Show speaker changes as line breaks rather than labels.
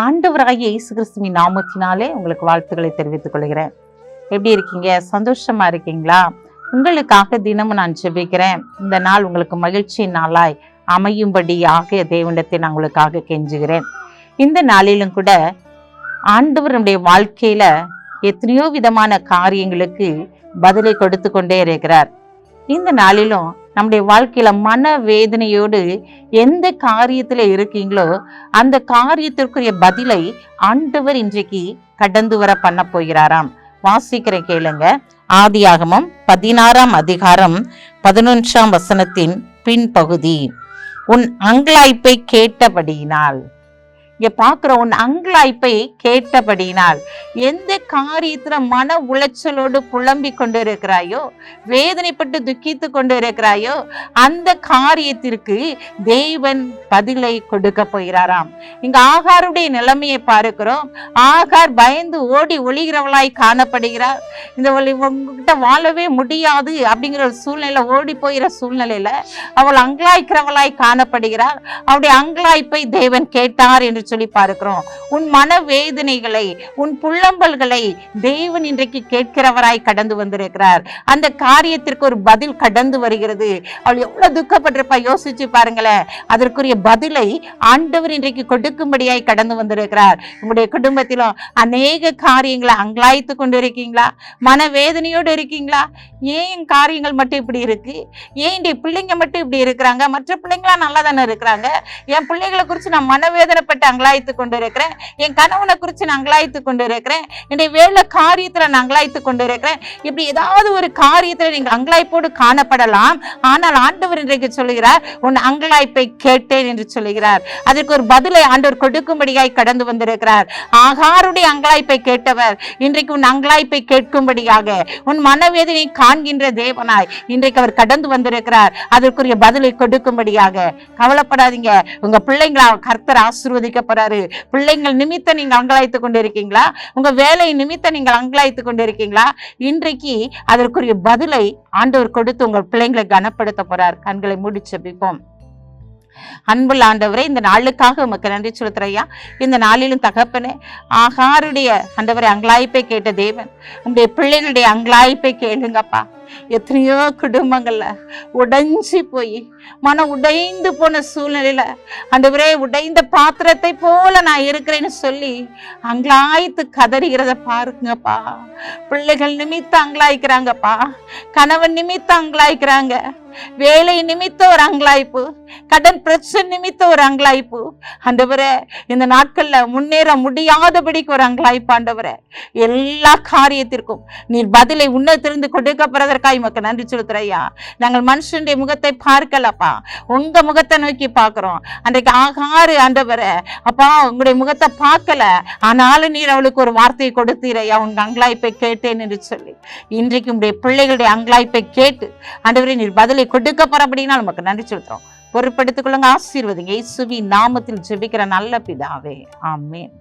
ஆண்டவராகிய இயேசு கிறிஸ்துவின் நாமத்தினாலே உங்களுக்கு வாழ்த்துக்களை தெரிவித்துக் கொள்கிறேன். எப்படி இருக்கீங்க? சந்தோஷமா இருக்கீங்களா? உங்களுக்காக தினமும் நான் ஜெபிக்கிறேன். இந்த நாள் உங்களுக்கு மகிழ்ச்சி நாளாய் அமையும்படியாக தேவனிடத்தை நான் உங்களுக்காக கெஞ்சுகிறேன். இந்த நாளிலும் கூட ஆண்டவர் நம்முடைய வாழ்க்கையில எத்தனையோ விதமான காரியங்களுக்கு பதிலை கொடுத்து கொண்டே இருக்கிறார். இந்த நாளிலும் நம்முடைய வாழ்க்கையில மன வேதனையோடு எந்த காரியத்துல இருக்கீங்களோ அந்த காரியத்திற்குரிய பதிலை ஆண்டவர் இன்றைக்கு கடந்து வர பண்ண போகிறாராம். வாசிக்கிற கேளுங்க. ஆதியாகமம் பதினாறாம் அதிகாரம் பதினொன்றாம் வசனத்தின் பின்பகுதி. உன் அங்கலாய்ப்பை கேட்டபடியினால் இங்க பாக்குற உன் அங்கலாய்ப்பை கேட்டபடினால் எந்த காரியத்துல மன உளைச்சலோடு புலம்பி கொண்டு இருக்கிறாயோ வேதனைப்பட்டு துக்கித்து கொண்டு இருக்கிறாயோ அந்த காரியத்திற்கு தேவன் பதிலை கொடுக்க போகிறாராம். இங்க ஆகாருடைய நிலைமையை பார்க்கிறோம். ஆகார் பயந்து ஓடி ஒளிகிறவளாய் காணப்படுகிறார். இந்த ஒளி உங்ககிட்ட வாழவே முடியாது அப்படிங்கிற ஒரு சூழ்நிலை ஓடி போகிற சூழ்நிலையில அவள் அங்கலாய்க்கிறவளாய் காணப்படுகிறார் அவருடைய அங்கலாய்ப்பை தேவன் கேட்டார் என்று சொல்லி பார்க்கிறோம். உன் மன வேதனைகளை உன் புள்ளம்பல்களை தேவன் இன்றைக்கு கேட்கிறவராய் கடந்து வந்திருக்கிறார். அந்த காரியத்திற்கு ஒரு பதில் கடந்து வருகிறது. அவள் எவ்வளவு துக்கப்பட்டிருப்பா? யோசிச்சு பாருங்களேன். அதற்குரிய பதிலை ஆண்டவர் இன்றைக்கு கொடுக்கும்படியாய் கடந்து வந்திருக்கிறார். உங்களுடைய குடும்பத்திலும் அநேக காரியங்களை அங்கலாய்த்து கொண்டு இருக்கீங்களா மன வேதனையோடு இருக்கீங்களா? ஏன் என் காரியங்கள் மட்டும் இப்படி இருக்கு? ஏன் பிள்ளைங்க மட்டும் இப்படி இருக்கிறாங்க? மற்ற பிள்ளைங்களாம் நல்லா தானே இருக்கிறாங்க? என் பிள்ளைகளை குறித்து நான் மனவேதனைப்பட்டு அங்கலாய்த்து கொண்டு இருக்கிறேன் என் கணவனை குறித்து நான் அங்கலாய்த்து கொண்டு இருக்கிறேன் என்னுடைய வேலை காரியத்தில் நான் அங்கலாய்த்து கொண்டு இருக்கிறேன் இப்படி ஏதாவது ஒரு காரியத்தில் நீங்கள் அங்கலாய்ப்போடு காணப்படலாம். ஆனால் ஆண்டவர் இன்றைக்கு சொல்லுகிறார் உன் அங்கலாய்ப்பை கேட்டேன் என்று சொல்லுகிறார். அதற்கு ஒரு பதிலை ஆண்டவர் கொடுக்கும்படியாய் கடந்து வந்திருக்கிறார். ஆகாருடைய அங்கலாய்ப்பை கேட்டவர் இன்றைக்கு உன் அங்கலாய்ப்பை கேட்கும்படியாக உன் மனவேதனை காண்கின்ற தேவனாய் இன்றைக்கு அவர் கடந்து வந்திருக்கிறார். அதற்குரிய பதிலை கொடுக்கும்படியாக கவலைப்படாதீங்க. உங்க பிள்ளைங்களா கர்த்தர் ஆசிர்வதிக்க போறாரு. பிள்ளைங்கள் நிமித்தம் நீங்க அங்கலாய்த்து கொண்டு இருக்கீங்களா உங்க வேலை நிமித்தம் நீங்கள் அங்கலாய்த்து கொண்டு இருக்கீங்களா இன்றைக்கு அதற்குரிய பதிலை ஆண்டவர் கொடுத்து உங்கள் பிள்ளைங்களை கனப்படுத்த போறார். கண்களை மூடி செபிப்போம். அன்புள்ள ஆண்டவரே இந்த நாளுக்காக உமக்கு நன்றி சொல்லுத்துறையா இந்த நாளிலும் தகப்பனே ஆகாருடைய ஆண்டவரை அங்கலாய்ப்பை கேட்ட தேவன் உங்களுடைய பிள்ளைகளுடைய அங்கலாய்ப்பை கேளுங்கப்பா. எத்தனையோ குடும்பங்கள்ல உடைஞ்சி போய் மனம் உடைந்து போன சூழ்நிலையில ஆண்டவரே உடைந்த பாத்திரத்தை போல நான் இருக்கிறேன்னு சொல்லி அங்கலாய்த்து கதறுகிறத பாருங்கப்பா. பிள்ளைகள் நிமித்தம் அங்கலாய்க்கிறாங்கப்பா. கணவன் நிமித்தம் அங்கலாய்க்கிறாங்க. வேலை நிமித்தம் ஒரு அங்கலாய்ப்பு கடன் பிரச்சனை நிமித்த ஒரு அங்கலாய்ப்பு. ஆண்டவரே இந்த நாட்கள்ல முன்னேற முடியாதபடிக்கு ஒரு அங்கலாய்ப்பு ஆண்டவரே. எல்லா காரியத்திற்கும் நீர் பதிலை உன்னத்திலிருந்து கொடுக்கப்படுறதற்காக மக்கள் நன்றி சொல்லுத்துறையா நாங்கள் மனுஷனுடைய முகத்தை பார்க்கலப்பா. உங்க முகத்தை நோக்கி பார்க்கிறோம். அன்றைக்கு ஆகாறு ஆண்டவரே. அப்பா உங்களுடைய முகத்தை பார்க்கல. ஆனாலும் நீர் அவளுக்கு ஒரு வார்த்தையை கொடுத்தீரையா உங்க அங்கலாய்ப்பை கேட்டேன் என்று சொல்லி. இன்றைக்கு உங்களுடைய பிள்ளைகளுடைய அங்கலாய்ப்பை கேட்டு ஆண்டவரே நீர் பதிலை கொடுக்க போறபடினா நமக்கு நன்றி செலுத்துறோம். பொறுப்படுத்திக் கொள்ளுங்க ஆசீர்வதிங்க. இயேசுவி நாமத்தில் ஜெபிக்கிற நல்ல பிதாவே. ஆமேன்.